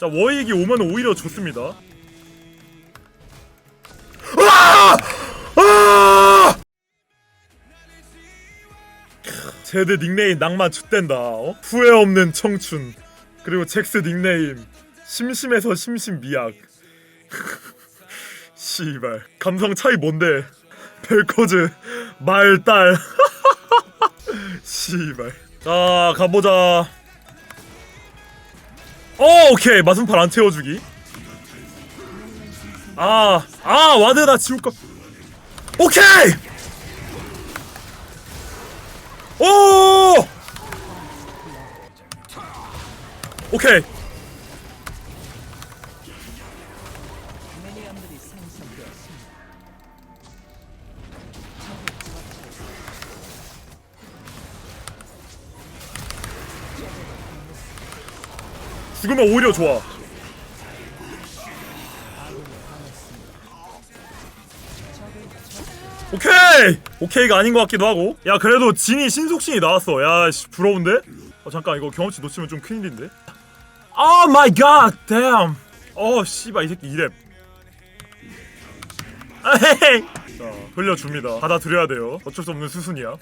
자 워익이 오면 오히려 좋습니다. 아! 아! 제드 닉네임 낭만 죽댄다 어? 후회 없는 청춘. 그리고 잭스 닉네임 심심해서 심심미약. 씨발 감성 차이 뭔데? 벨코즈 말딸. 씨발. 자 가보자 어 오케이 마순팔 안 태워주기 아, 아, 와드 나 지울까? 오케이! 오! 오케이. 죽으면 오히려 좋아. 오케이! 오케이가 아닌 것 같기도 하고 야 그래도 진이 신속신이 나왔어 야 씨 부러운데? 어 잠깐 이거 경험치 놓치면 좀 큰일인데? 아 마이 갓 댐! 어 씨발 이 새끼 이랩 아헤이 자 흘려줍니다 받아들여야 돼요 어쩔 수 없는 수순이야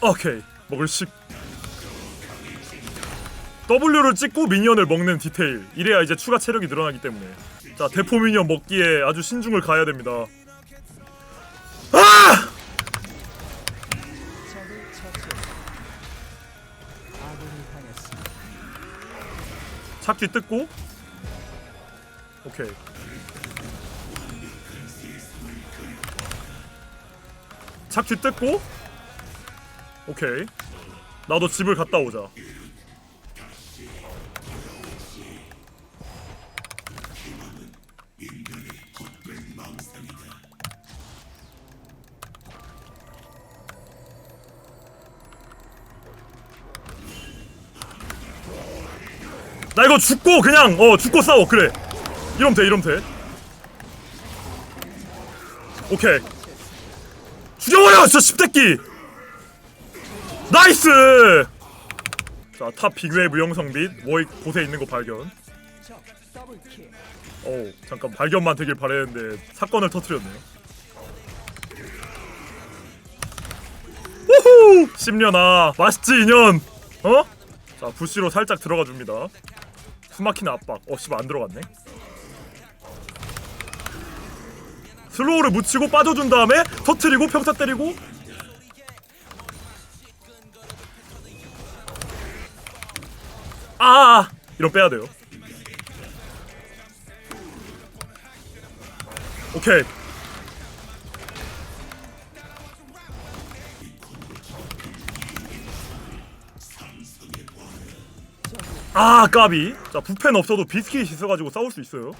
오케이 먹을 식 W를 찍고 미니언을 먹는 디테일. 이래야 이제 추가 체력이 늘어나기 때문에. 자 대포 미니언 먹기에 아주 신중을 가야 됩니다. 아! 찾기 뜯고. 오케이. 찾기 뜯고. 오케이. 나도 집을 갔다 오자 나 이거 죽고 그냥 어 죽고 싸워. 그래. 이러면 돼 이러면 돼. 오케이. 죽여버려 저 십대끼. 나이스! 자탑 빅웨이브 영성 및 워익 곳에 있는 거 발견. 오 잠깐 발견만 되길 바랬는데 사건을 터트렸네요 우후! 10년아 맛있지 인연. 어? 자 부시로 살짝 들어가 줍니다 숨막히는 압박. 어 씨발 안 들어갔네. 슬로우를 묻히고 빠져준 다음에 터트리고 평타 때리고. 아 이런 빼야 돼요. 오케이 아 까비. 자 부패는 없어도 비스킷이 있어가지고 싸울 수 있어요.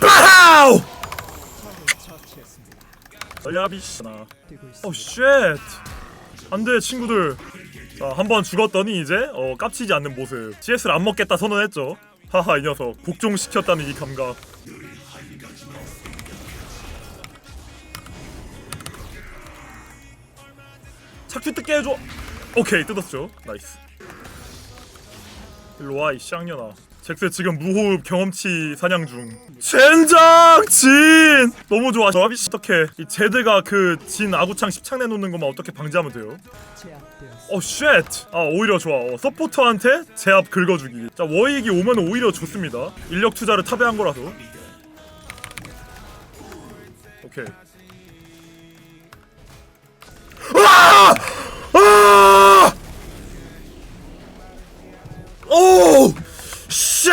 빠우! 야비 씨나. 오쉣. 안돼 친구들. 자 한 번 죽었더니 이제 어 깝치지 않는 모습. CS를 안 먹겠다 선언했죠. 하하 이 녀석. 복종시켰다는 이 감각 착취 뜯게 해줘. 오케이 뜯었죠. 나이스. 일로와 이 쌍년아. 잭스 지금 무호흡 경험치 사냥 중. 젠장 진! 너무 좋아. 저 아비씨 어떻게 이 제드가 그 진 아구창 10창 내놓는 것만 어떻게 방지하면 돼요? 어 쉣! 아 오히려 좋아. 어, 서포터한테 제압 긁어주기. 자 워익이 오면 오히려 좋습니다. 인력 투자를 탑에 한 거라서. 오케이 아! 아! 오! 쉣!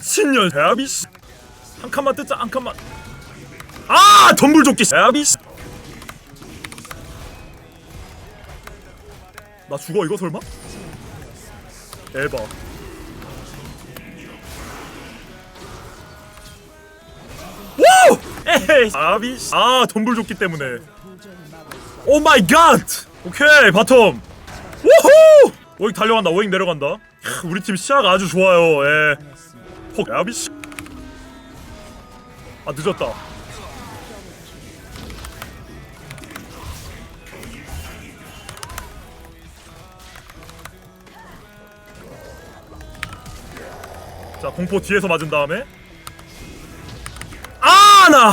신년 씨. 한 칸만 뜯자 한 칸만 아! 덤불조끼 씨. 나 죽어 이거 설마? 에바 우! 에헤이 아비 씨. 아 덤불조끼 때문에 오 마이 갓! 오케이 바텀. 우후! 오잉 달려간다. 오잉 내려간다. 야, 우리 팀 시야 아주 좋아요. 예. 헉 야비씨 아 늦었다. 자 공포 뒤에서 맞은 다음에. 아나!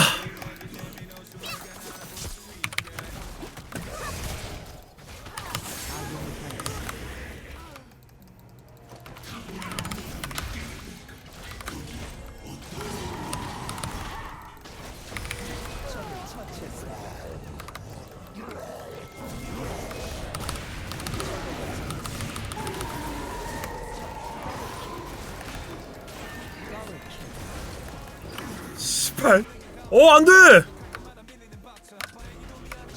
씨발 어 안 돼!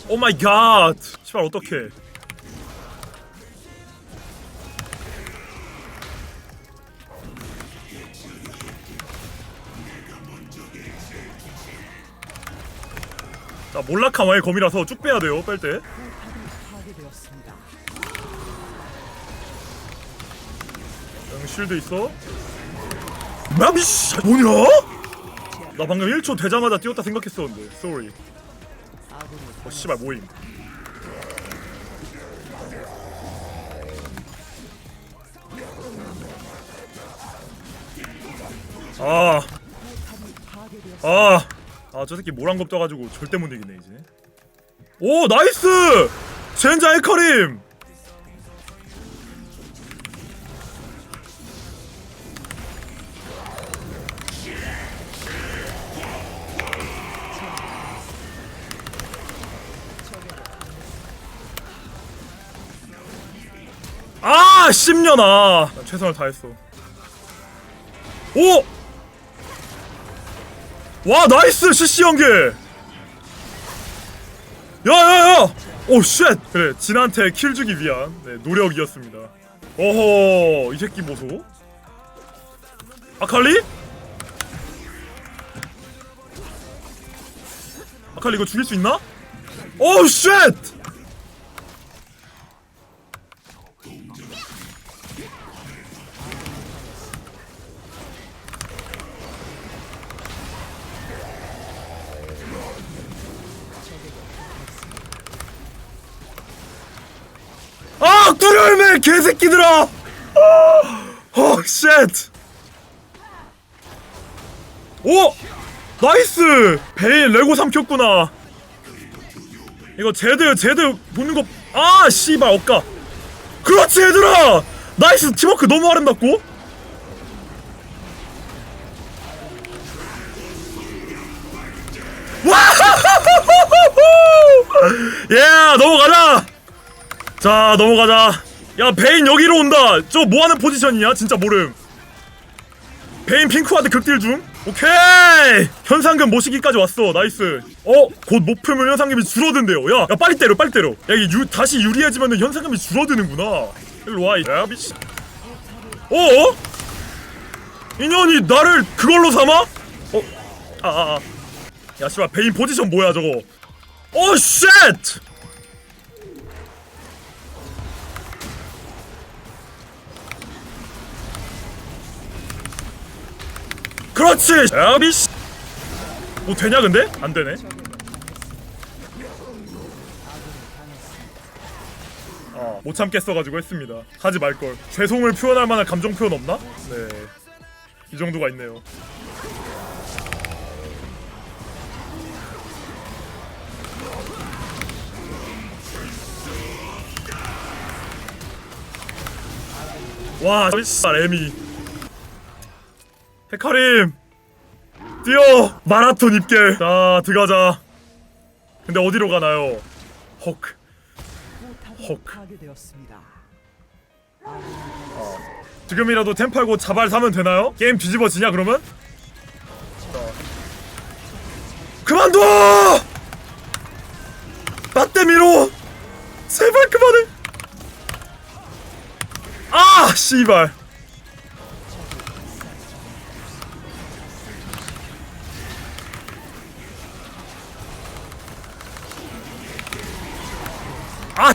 오 마이 갓! 씨발 어떡해. 자 몰락한 와의 검이라서 쭉 빼야 돼요 뺄때. 파괴되었습니다. 응 쉴드 있어? 마미씨 뭐냐? 나 방금 1초 되자마자 뛰었다 생각했었는데 쏘리 어 씨발 모임 아. 아, 아, 저 새끼 모란겁 떠가지고 절대 못 이기네 이제. 오, 나이스! 젠자 에커림! 아, 10년아! 난 최선을 다했어. 오! 와 나이스 CC 연계 야야야 오 쉣 그래 진한테 킬 주기 위한 네, 노력이었습니다 어허 이 새끼 보소 아칼리? 아칼리 이거 죽일 수 있나? 오 쉣 뚜려울매 개새끼들아! 어 쉣. 오! 나이스! 베인 레고 삼켰구나. 이거 제드 제드 보는 거 아 씨발 엇가. 그렇지 얘들아! 나이스 팀워크 너무 아름답고? 예 넘어가자 자 넘어가자. 야 베인 여기로 온다. 저 뭐하는 포지션이냐? 진짜 모름. 베인 핑크와드 극딜 중. 오케이! 현상금 모시기까지 왔어. 나이스. 어곧 목표물 현상금이 줄어든대요. 야, 야 빨리 때려 빨리 때려. 야 이게 유, 다시 유리해지면 현상금이 줄어드는구나. 일로와 야 미친. 어어? 인연이 나를 그걸로 삼아? 어? 아아아. 아, 아. 야 씨발 베인 포지션 뭐야 저거? 오 쉣! 그렇지! 야비 씨! 뭐 되냐 근데? 안 되네. 아, 못 참겠어가지고 했습니다. 하지 말걸. 죄송을 표현할 만한 감정 표현 없나? 네. 이 정도가 있네요. 와, 씨발 에미. 헤카림 뛰어 마라톤 입계 자 들어가자 근데 어디로 가나요 헉 헉. 지금이라도 템 팔고 자발 사면 되나요? 게임 뒤집어지냐 그러면? 자. 그만둬! 나때미로 제발 그만해 아 씨발